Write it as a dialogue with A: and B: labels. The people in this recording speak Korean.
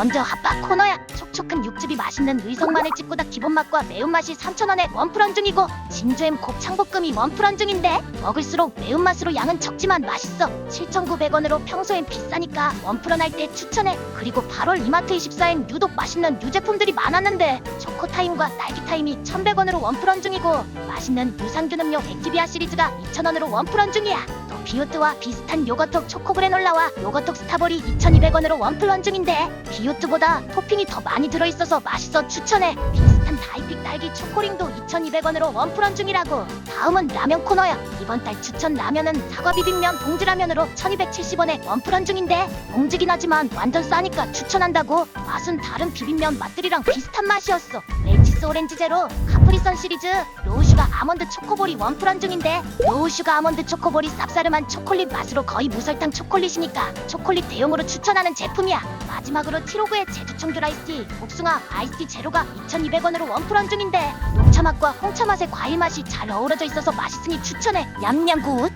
A: 먼저 핫바 코너야. 촉촉한 육즙이 맛있는 의성마늘 찌꼬닭 기본맛과 매운맛이 3,000원에 원플런 중이고 진주햄 곱창볶음이 원플런 중인데 먹을수록 매운맛으로 양은 적지만 맛있어. 7,900원으로 평소엔 비싸니까 원플런 할 때 추천해. 그리고 8월 이마트 24엔 유독 맛있는 유제품들이 많았는데 초코타임과 딸기타임이 1,100원으로 원플런 중이고 맛있는 유산균 음료 액티비아 시리즈가 2,000원으로 원플런 중이야. 또 비오트와 비슷한 요거톡 초코그래놀라와 요거톡 스타볼이 2,200원으로 원플런 중인데 비오트보다 토핑이 더 많이 들어있어서 맛있어 추천해. 비슷한 다이픽 딸기 초코링도 2,200원으로 원플런 중이라고. 다음은 라면 코너야. 이번 달 추천 라면은 사과 비빔면 봉지라면으로 1,270원에 원플런 중인데 봉지긴 하지만 완전 싸니까 추천한다고. 맛은 다른 비빔면 맛들이랑 비슷한 맛이었어. 웰치스 오렌지 제로 카프리선 시리즈 로 우슈가 아몬드 초코볼이 원플런 중인데 로우슈가 아몬드 초코볼이 쌉싸름한 초콜릿 맛으로 거의 무설탕 초콜릿이니까 초콜릿 대용으로 추천하는 제품이야. 마지막으로 티로그의 제주청귤 아이스티. 복숭아 아이스티 제로가 2,200원으로 원플런 중인데 녹차 맛과 홍차 맛의 과일 맛이 잘 어우러져 있어서 맛있으니 추천해. 냠냠 굿